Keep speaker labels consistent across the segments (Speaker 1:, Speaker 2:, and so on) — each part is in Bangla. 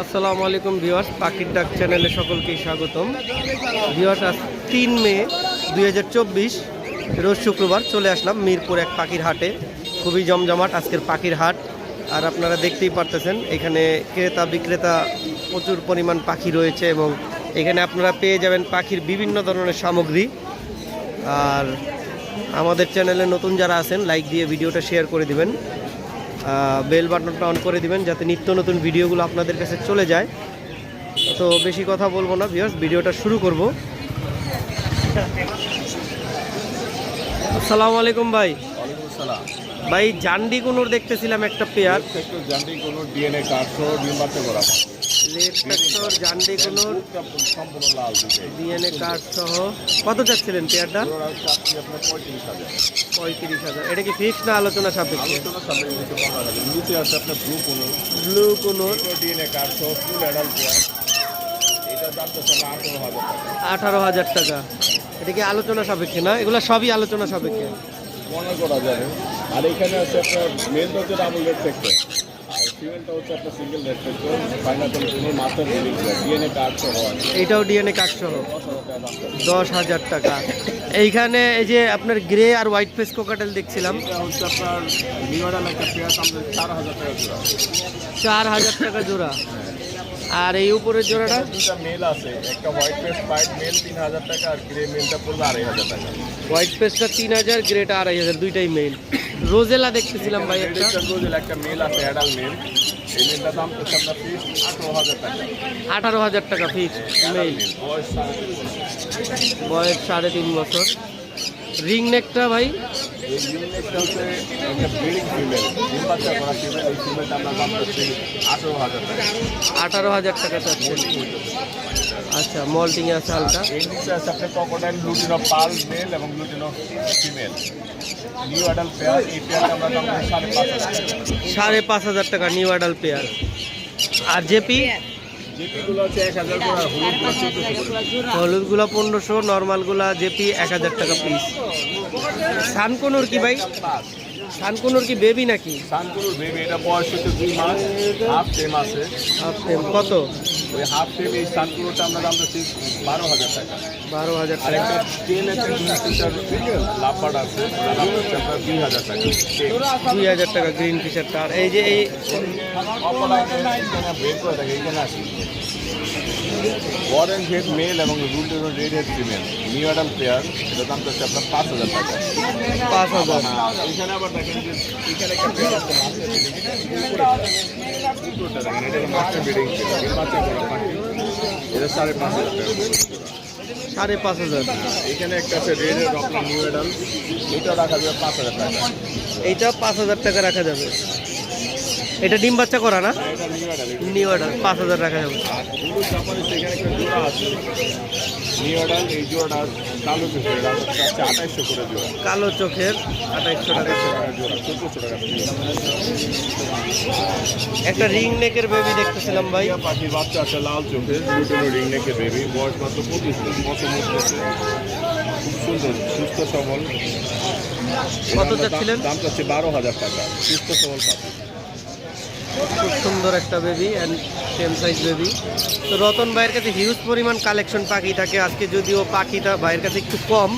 Speaker 1: আসসালামু আলাইকুম ভিওয়ার্স পাখির ডাক চ্যানেলে সকলকে স্বাগতম। ভিওয়ার্স আজ তিন মে দু হাজার চব্বিশ, রোজ শুক্রবার চলে আসলাম মিরপুর এক পাখির হাটে। খুবই জমজমাট আজকের পাখির হাট। আর আপনারা দেখতেই পারতেছেন, এখানে ক্রেতা বিক্রেতা প্রচুর পরিমাণ পাখি রয়েছে এবং এখানে আপনারা পেয়ে যাবেন পাখির বিভিন্ন ধরনের সামগ্রী। আর আমাদের চ্যানেলে নতুন যারা আছেন লাইক দিয়ে ভিডিওটা শেয়ার করে দিবেন। বেল বাটনটা অন করে দিবেন যাতে নিত্য নতুন ভিডিওগুলো আপনাদের কাছে চলে যায়। তো বেশি কথা বলব না ভিউয়ার্স ভিডিওটা শুরু করব। আসসালামু আলাইকুম ভাই। ভাই জান্ডি কোনোর দেখতেছিলাম একটা পেয়ার
Speaker 2: একটু কোনোর কোনো ডিএনএ কার্ড সহ ডিম বাচ্চা করা।
Speaker 1: ফ্যাক্টর ডিএনএ কার্ড সহ কত চাচ্ছিলেন পেয়ারটা
Speaker 2: ওরা আপনার পঁয়ত্রিশ হাজার।
Speaker 1: এটা কি ফিক্স না আলোচনা সাপেক্ষে?
Speaker 2: আছে আপনার ব্লু কোনো
Speaker 1: ব্লু কোনোর
Speaker 2: ডিএনএ কার্ড সহ ফুল অ্যাডাল্ট আঠেরো হাজার টাকা।
Speaker 1: এটা কি আলোচনা সাপেক্ষে না? এগুলো সবই আলোচনা সাপেক্ষে।
Speaker 2: মনে করা যাবে। আর এখানে আছে আপনার মেলটা হচ্ছে ডাবল রেড ফ্যাক্টর হচ্ছে সিঙ্গেল কোনো মাস্টার ডিএনএ কার্ড সহ আছে।
Speaker 1: এইটাও ডিএনএ কার্ড সহ।
Speaker 2: দশ হাজার টাকা
Speaker 1: এইখানে এই যে আপনার গ্রে আর হোয়াইট ফেস কোকাটেল দেখছিলাম।
Speaker 2: চার হাজার টাকা জোড়া।
Speaker 1: আর এই উপরের জোড়াটা?
Speaker 2: দুটা মেল আছে একটা হোয়াইট পেস হোয়াইট মেল তিন হাজার টাকা আর গ্রে মেলটা পড়বে আড়াই হাজার টাকা।
Speaker 1: হোয়াইট ফেসটা তিন হাজার গ্রেটা আড়াই হাজার দুইটাই মেইল রোজেলা দেখতেছিলাম ভাই একটা।
Speaker 2: রোজেলা একটা মেল আছে অ্যাডাল মেল এই মেলটার দাম পিস আঠারো হাজার টাকা।
Speaker 1: হাজার টাকা ফিক্স
Speaker 2: মেল বয়স সাড়ে তিন বছর।
Speaker 1: বয়স সাড়ে তিন বছর। রিং নেকটা ভাই
Speaker 2: এই ইউনিটটা হচ্ছে একটা ব্রিডিং ফিমেল ডিম বাচ্চা করা ফিমেল এই ফিমেলটা আমরা দাম হচ্ছে আঠারো হাজার টাকা।
Speaker 1: আঠারো হাজার টাকা চাচ্ছেন আচ্ছা মল্টিং আছে হালকা।
Speaker 2: এই নিচে আছে আপনার ক্রোকোডাইল লুটিনো পাল মেল এবং lutino female new adult pair এই পেয়ারটা আমরা দাম সাড়ে পাঁচ হাজার টাকা।
Speaker 1: সাড়ে পাঁচ হাজার টাকা নিউ অ্যাডাল পেয়ার আর জেপি?
Speaker 2: করে হলুদগুলো
Speaker 1: পনেরোশো নর্মালগুলা জেপি এক হাজার টাকা পিস সানকোনোর কি ভাই? সানকোনোর কি বেবি নাকি?
Speaker 2: সানকুলুর বেবি এটা বয়স হচ্ছে দুই মাস হাফ টেম আছে।
Speaker 1: আপনি কত?
Speaker 2: ওই হাফ টেম এই সানকুলুরটা আমরা দাম দিচ্ছি বারো হাজার টাকা।
Speaker 1: বারো হাজার টাকা
Speaker 2: একটা টেন একটা দুই আছে দুই হাজার টাকা।
Speaker 1: দুই হাজার টাকা গ্রিন ফিশারটা আর এই যে এই
Speaker 2: আসি অরেঞ্জ হেড মেল এবং rule red head female new adult pair এটা দাম হচ্ছে আপনার পাঁচ হাজার টাকা।
Speaker 1: পাঁচ হাজার।
Speaker 2: হ্যাঁ, এখানে আবার দেখেন যে এখানে একটা পেয়ার আছে মাস্টার বিডিং। উপরটা দেখেন? এটা সাড়ে পাঁচ হাজার টাকা।
Speaker 1: সাড়ে পাঁচ হাজার।
Speaker 2: এখানে একটা আছে রেড নিউ এডাল এটা রাখা যাবে পাঁচ হাজার টাকা।
Speaker 1: এইটা পাঁচ হাজার টাকা রাখা যাবে। এটা ডিম বাচ্চা করা না?
Speaker 2: নিউ
Speaker 1: অর্ডার পাঁচ হাজার টাকা যাবে
Speaker 2: কালো কিছু আঠাইশশো করে জোড়া
Speaker 1: কালো চোখের আঠাইশশো টাকা। একটা রিং নেকের বেবি দেখতেছিলাম ভাই।
Speaker 2: পাখির বাচ্চা আছে লাল চোখের রিং নেকের বেবি বয়স মাত্র পঁচিশ খুব সুন্দর সুস্থ সবল
Speaker 1: কত চাচ্ছিলেন?
Speaker 2: দাম চাচ্ছে বারো হাজার টাকা। সুস্থ সবল পাখি।
Speaker 1: খুব সুন্দর একটা baby and same size baby তো রতন ভাইয়ের কাছে হিউজ পরিমাণ কালেকশন পাখি থাকে। আজকে যদিও পাখিটা ভাইয়ের কাছে একটু কম।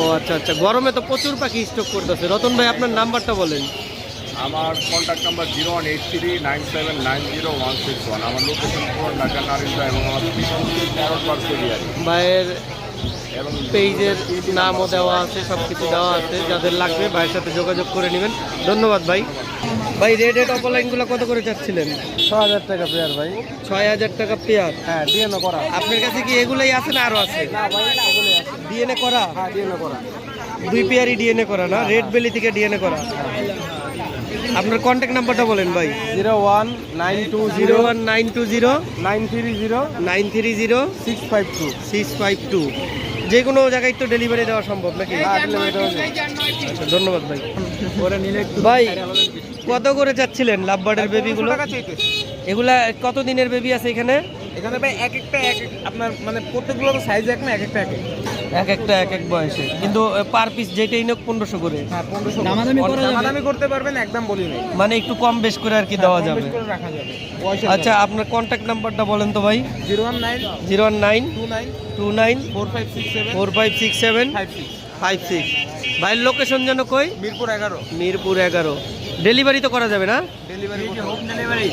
Speaker 1: ও আচ্ছা আচ্ছা। গরমে তো প্রচুর পাখি স্টক করতেছে। রতন ভাই আপনার নাম্বারটা বলেন।
Speaker 2: আমার contact number zero one eight three nine seven nine zero one six one আমার লোকেশন পুরো ঢাকা নারিন্দা এবং আমার
Speaker 1: ভাইয়ের পেজের নামও দেওয়া আছে সব কিছু দেওয়া আছে। যাদের লাগবে ভাইয়ের সাথে যোগাযোগ করে নেবেন। ধন্যবাদ ভাই। ভাই রেড রেড অপলাইনগুলো কত করে চাচ্ছিলেন?
Speaker 3: ছ হাজার টাকা পেয়ার ভাই।
Speaker 1: ছয় হাজার টাকা পেয়ার
Speaker 3: হ্যাঁ ডিএনএ করা।
Speaker 1: আপনার কাছে কি এগুলোই আছে না আরও আছে? ডিএনএ করা?
Speaker 3: হ্যাঁ ডিএনএ করা।
Speaker 1: দুই পেয়ারই ডিএনএ করা না? রেড বেলি থেকে ডিএনএ করা? আপনার কন্ট্যাক্ট নাম্বারটা বলেন ভাই।
Speaker 3: Zero one nine two
Speaker 1: zero one nine two zero
Speaker 3: nine three zero
Speaker 1: nine three zero
Speaker 3: six five two.
Speaker 1: Six five two. যে কোনো জায়গায় তো ডেলিভারি দেওয়া সম্ভব নাকি? আচ্ছা ধন্যবাদ ভাই।
Speaker 3: ওরা নিলে একটু
Speaker 1: ভাই কত করে চাচ্ছিলেন লাভবার্ডের বেবিগুলো এগুলা কত দিনের বেবি আছে এখানে?
Speaker 3: এখানে ভাই এক একটা এক এক আপনার মানে প্রত্যেকগুলো সাইজ এক না এক একটা এক এক
Speaker 1: এক একটা এক এক বয়সে। কিন্তু পার পিস যেটাই নোক পনেরোশো করে।
Speaker 3: হ্যাঁ
Speaker 4: দামাদামি করা যাবে?
Speaker 3: দামাদামি করতে পারবেন একদম বলি
Speaker 1: মানে একটু কম বেশ করে আর কি দেওয়া যাবে
Speaker 3: বেশ করে রাখা যাবে।
Speaker 1: আচ্ছা আপনার কন্ট্যাক্ট নাম্বারটা বলেন তো ভাই।
Speaker 3: Zero one nine
Speaker 1: zero one nine
Speaker 3: two nine
Speaker 1: two nine
Speaker 3: four five six seven
Speaker 1: four five six seven
Speaker 3: five six.
Speaker 1: Five six. ভাইয়ের লোকেশন যেন কই?
Speaker 3: মিরপুর এগারো।
Speaker 1: মিরপুর এগারো। ডেলিভারি তো করা যাবে না?
Speaker 3: ডেলিভারি হোম ডেলিভারি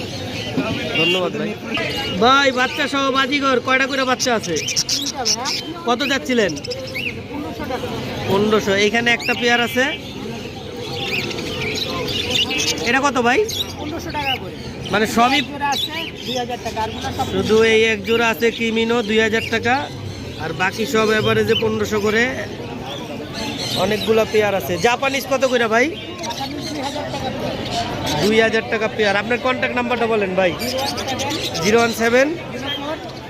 Speaker 1: ধন্যবাদ ভাই। ভাই বাচ্চা সহ বাজিঘর কয়টা করে বাচ্চা আছে? কত যাচ্ছিলেন? পনেরোশো। এইখানে একটা পেয়ার আছে। এটা কত ভাই?
Speaker 4: পনেরোশো টাকা
Speaker 1: মানে সবই শুধু এই এক জোড়া আছে কিমিনো দুই হাজার টাকা। আর বাকি সব এভারেজে পনেরোশো করে। অনেকগুলো পেয়ার আছে। জাপানিজ কত করে ভাই?
Speaker 4: দুই হাজার টাকা
Speaker 1: পেয়ার আপনার কন্ট্যাক্ট নাম্বারটা বলেন ভাই। Zero one seven,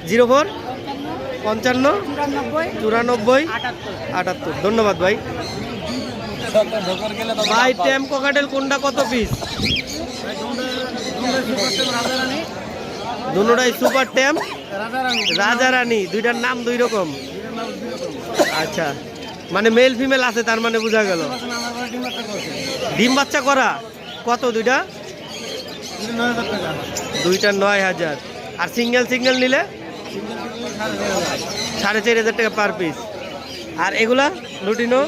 Speaker 1: zero four, পঞ্চান্ন,
Speaker 4: চুরানব্বই, আটাত্তর।
Speaker 1: ধন্যবাদ ভাই। ভাই ট্যাম কোকাটেল কোনটা কত পিস দুটাই সুপার ট্যাম রাজা রানী দুইটার নাম দুই রকম। আচ্ছা। মানে মেল ফিমেল আছে, তার মানে বোঝা গেল। ডিম বাচ্চা করা? কত দুইটা? দুইটা নয় হাজার। আর সিঙ্গেল সিঙ্গেল নিলে? সাড়ে চার হাজার টাকা পার পিস আর এগুলা? লুটিনো?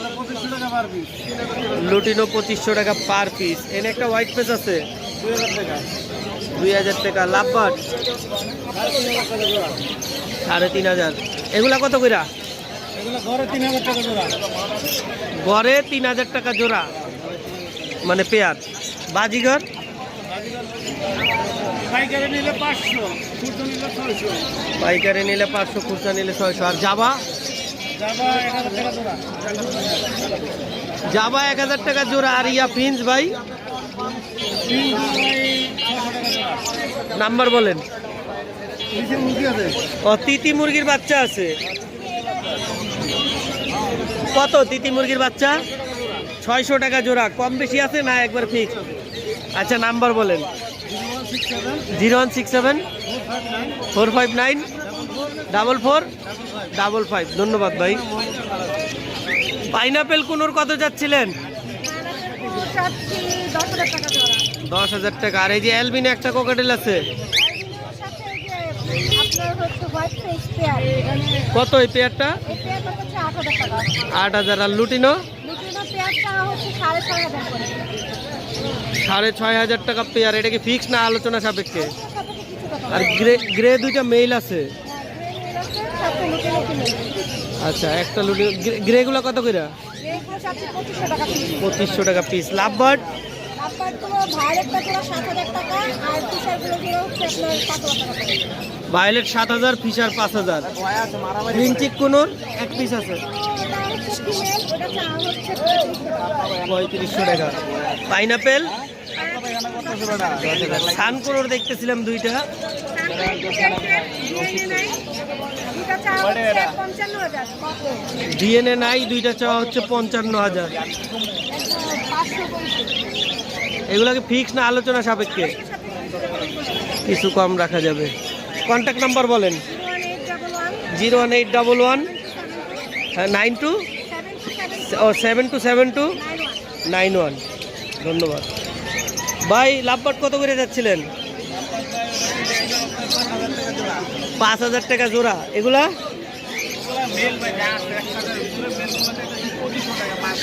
Speaker 1: লুটিনো পঁচিশশো টাকা পার পিস এনে একটা হোয়াইট পেস আছে। দুই হাজার টাকা। লাভবাট সাড়ে তিন হাজার। এগুলা কত কইরা? গড়ে তিন হাজার টাকা জোড়া। মানে পেয়ার বাজিঘর?
Speaker 3: পাইকারি নিলে পাঁচশো খুচরো নিলে ছয়শো।
Speaker 1: আর জাবা?
Speaker 3: যাবা এক হাজার টাকা জোড়া।
Speaker 1: জাবা এক হাজার টাকা জোড়া। আর ইয়া প্রিন্স ভাই? নাম্বার বলেন। ও তিতি মুরগির বাচ্চা আছে। কত? তিতি মুরগির বাচ্চা? ছয়শো টাকা জোড়া। কম বেশি আছে না একবার ফিক্স আচ্ছা নাম্বার বলেন। Zero one six seven four five nine double four double five. ধন্যবাদ ভাই। পাইনাপেল কুনুর কত যাচ্ছিলেন?
Speaker 4: দশ হাজার টাকা
Speaker 1: দশ হাজার টাকা। আর এই যে অ্যালবিন একটা কোকাটেল আছে
Speaker 4: এগুলোর সাথে এই যে আপনার হচ্ছে হোয়াইট ফেস পেয়ার
Speaker 1: কত এই পেয়ারটা
Speaker 4: আট হাজার টাকা।
Speaker 1: আর লুটিনো?
Speaker 4: সাড়ে ছয় হাজার
Speaker 1: টাকা পেয়ার এটা কি ফিক্স না আলোচনা সাপেক্ষে? আর গ্রে গ্রে দুইটা মেইল আছে। আচ্ছা একটা লুটি গ্রে গ্রেগুলো কত করে
Speaker 4: পঁচিশশো টাকা পিস
Speaker 1: লাভ
Speaker 4: বার্ড ভাইলেটটা জোড়া সাত হাজার টাকা আর টিশার্টগুলো জোড়া হচ্ছে আপনার টাকা
Speaker 1: ভায়োলেট সাত হাজার ফিশার পাঁচ হাজার। গ্রিনচিক কুনুর এক পিস আছে।
Speaker 4: পঁয়ত্রিশশো টাকা।
Speaker 1: পাইনাপেল সানকুনোর দেখতেছিলাম দুইটা। ডিএনএ নাই, দুইটা চাওয়া হচ্ছে পঞ্চান্ন হাজার। এগুলোকে ফিক্স না, আলোচনা সাপেক্ষে। কিছু কম রাখা যাবে। কন্ট্যাক্ট নাম্বার বলেন। Zero one eight double one. Nine two? ও seven two seven two?
Speaker 4: Nine one.
Speaker 1: ধন্যবাদ। ভাই লাভবাট কত করে যাচ্ছিলেন? পাঁচ হাজার টাকা জোড়া। এগুলা?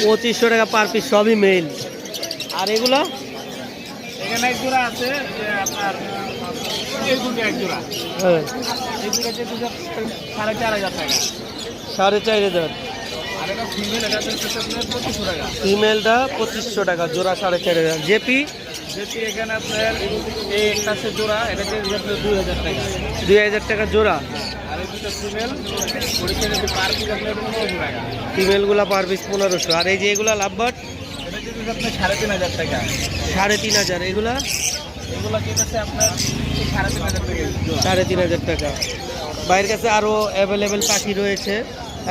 Speaker 1: পঁচিশশো টাকা পার পিস সবই মেল আর এগুলা?
Speaker 3: এখানে জোড়া আছে যে আপনার এই দুটো এক জোড়া।
Speaker 1: হ্যাঁ।
Speaker 3: এই দুটো যে দুটো সাড়ে চার হাজার টাকা।
Speaker 1: সাড়ে চার হাজার। ফিমেলটা পঁচিশশো টাকা। জোড়া সাড়ে চার হাজার। জেপি?
Speaker 3: যেটি এখানে আপনার এই একটা আছে জোড়া এটা দুই হাজার টাকা।
Speaker 1: দুই হাজার টাকা জোড়া।
Speaker 3: পার পিস পনেরোশো টাকা।
Speaker 1: ফিমেলগুলা পার পিস পনেরোশো। আর এই যে এগুলা লাভবাট
Speaker 3: আপনার সাড়ে তিন হাজার টাকা।
Speaker 1: সাড়ে তিন হাজার। এগুলা?
Speaker 3: এগুলো যেটাছে আপনার সাড়ে তিন হাজার টাকা।
Speaker 1: ভাইয়ের কাছে আরও অ্যাভেলেবেল পাখি রয়েছে।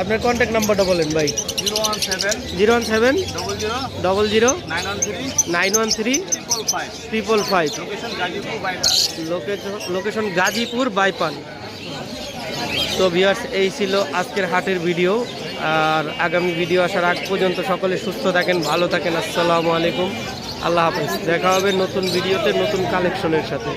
Speaker 1: আপনার কন্ট্যাক্ট নাম্বারটা বলেন ভাই।
Speaker 3: Zero one seven
Speaker 1: zero one seven
Speaker 3: double zero
Speaker 1: double zero
Speaker 3: nine one three
Speaker 1: nine one three
Speaker 3: triple five.
Speaker 1: Location Gazipur বাইপান তো ভিউয়ার্স এই ছিল আজকের হাটের ভিডিও আর আগামী ভিডিও আসার আগ পর্যন্ত সকলে সুস্থ থাকেন ভালো থাকেন। আসসালামু আলাইকুম। আল্লাহ হাফেজ। দেখা হবে নতুন ভিডিওতে নতুন কালেকশনের সাথে।